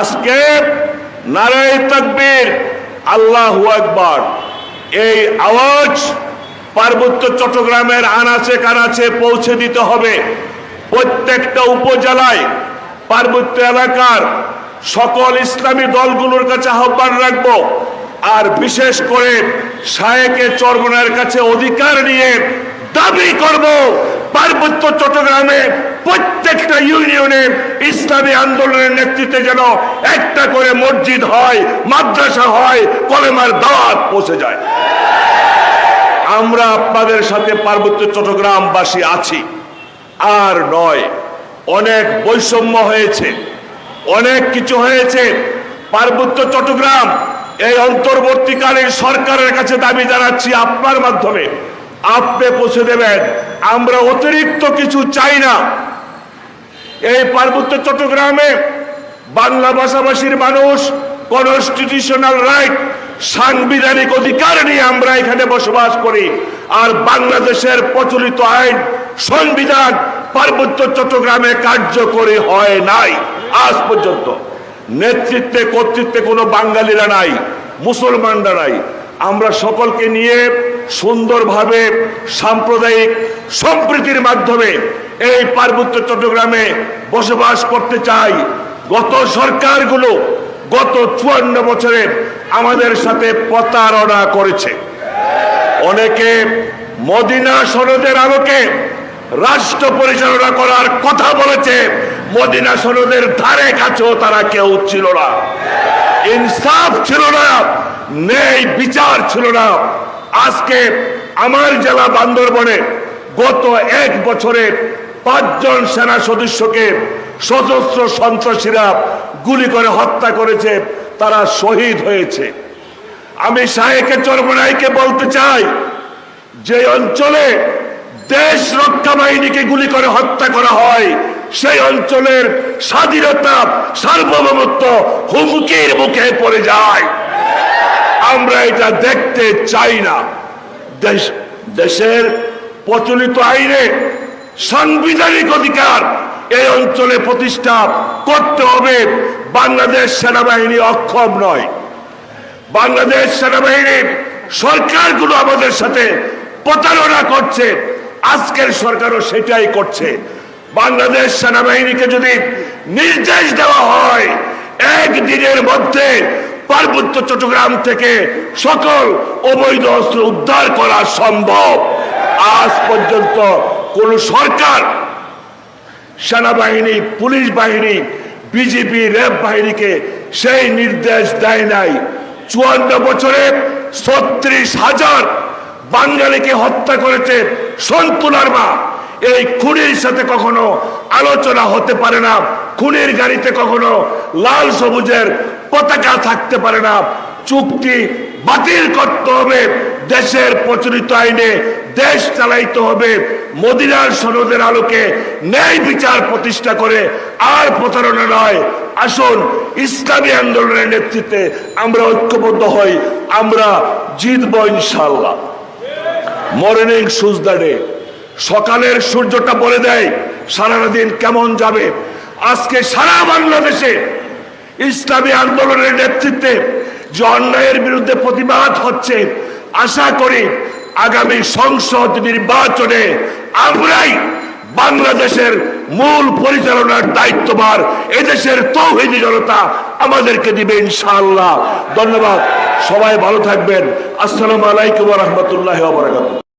আজকে নারায় তকবীর, আল্লাহু আকবার। এই আওয়াজ পার্বত্য চট্টগ্রামের আনাচে কানাচে পৌঁছে দিতে হবে। প্রত্যেকটা উপজেলায়, পার্বত্য এলাকার সকল ইসলামী দলগুলোর কাছে আহ্বান রাখব। আর বিশেষ করে শায়েকে চরমনের কাছে অধিকার নিয়ে দাবি করব, পার্বত্য চট্টগ্রামে প্রত্যেকটা ইউনিয়নে ইসলামী আন্দোলনের নেতৃত্বে যেন একটা করে মসজিদ হয়, মাদ্রাসা হয়, কলেমার দাওয়াত পৌঁছে যায়। আমরা আপনাদের সাথে পার্বত্য চট্টগ্রামবাসী আছি। আর নয়, অনেক বৈষম্য হয়েছে, অনেক কিছু হয়েছে। পার্বত্য চট্টগ্রাম এই অন্তর্বর্তীকালীন সরকারের কাছে দাবি জানাচ্ছি আপনার মাধ্যমে। আপনি পৌঁছে দেবেন। আমরা অতিরিক্ত কিছু চাই না। এই পার্বত্য চট্টগ্রামে বাংলা ভাষাভাষীর মানুষ কনস্টিটিউশনাল রাইট সাংবিধানিক অধিকার নিয়ে আমরা এখানে বসবাস করি। আর বাংলাদেশের প্রচলিত আইন, সংবিধান পার্বত্য চট্টগ্রামে কার্যকরী হয় নাই আজ পর্যন্ত। নেতৃত্বে, কর্তৃত্বে কোনো বাঙালিরা নাই, মুসলমানরা নাই। আমরা সকলকে নিয়ে সুন্দরভাবে সাম্প্রদায়িক সম্প্রীতির মাধ্যমে এই পার্বত্য চট্টগ্রামে বসবাস করতে চাই। গত সরকারগুলো গত চুয়ান্ন বছরে আমাদের সাথে প্রতারণা করেছে। অনেকে মদিনা সনদের আলোকে রাষ্ট্র পরিচালনা করার কথা বলেছে। মদিনা সনদের ধারে কাছেও তারা কেউ ছিল না। ইনসাফ ছিল না নেই বিচার ছিল না। আজকে আমার জেলা বান্দরবনে গত এক বছরে পাঁচজন সেনা সদস্যকে সশস্ত্র সন্ত্রাসীরা গুলি করে হত্যা করেছে, তারা শহীদ হয়েছে। আমি শাহেকে চরমনাইকে বলতে চাই, যে অঞ্চলে দেশ রক্ষা বাহিনীকে গুলি করে হত্যা করা হয়, সেই অঞ্চলের স্বাধীনতা, সার্বভৌমত্ব হুমকির মুখে পড়ে যায়। আমরা এটা দেখতে চাই না। দেশ দেশের প্রচলিত আইনে সাংবিধানিক অধিকার এই অঞ্চলে প্রতিষ্ঠা করতে হবে। বাংলাদেশ সেনাবাহিনী অক্ষম নয়। বাংলাদেশ সেনাবাহিনীর সরকারগুলো আমাদের সাথে প্রতারণা করছে। আজকের সরকারও সেটাই করছে। বাংলাদেশ সেনাবাহিনীকে যদি নির্দেশ দেওয়া হয়, একদিনের মধ্যে পার্বত্য চট্টগ্রাম থেকে সকল অবৈধ অস্ত্র উদ্ধার করা সম্ভব। আজ পর্যন্ত কোন সরকার, সেনাবাহিনী, পুলিশ বাহিনী বিজেপি র্যাব বাহিনীকে সেই নির্দেশ দেয় নাই। চুয়ান্ন বছরে ছত্রিশ হাজার বাঙালিকে হত্যা করেছে সন্তুলার মা এই খুনির সাথে কখনো আলোচনা হতে পারে না, খুনির গাড়িতে কখনো লাল সবুজের পতাকা থাকতে পারে না। চুক্তি বাতিল করতে হবে। দেশের প্রচলিত আইনে দেশ চালাইতে হবে। মদিনার সনদের আলোকে ন্যায় বিচার প্রতিষ্ঠা করে, আর প্রতারণা নয়। আসুন, ইসলামী আন্দোলনের নেতৃত্বে আমরা ঐক্যবদ্ধ হই, আমরা জিতব ইনশাল্লাহ মর্নিং সুজদাডে সকালের সূর্যটা বলে দেয় সারাটা দিন কেমন যাবে? আজকে সারা বাংলাদেশে ইসলামী আন্দোলনের নেতৃত্বে যে অন্যায়ের বিরুদ্ধে প্রতিবাদ হচ্ছে আশা করি আগামী সংসদ নির্বাচনে আমরাই বাংলাদেশের মূল পরিচালনার দায়িত্বভার এদেশের তৌহিদি জনতা আমাদেরকে দিবে ইনশাআল্লাহ। ধন্যবাদ। সবাই ভালো থাকবেন। আসসালামু আলাইকুম রহমতুল্লাহ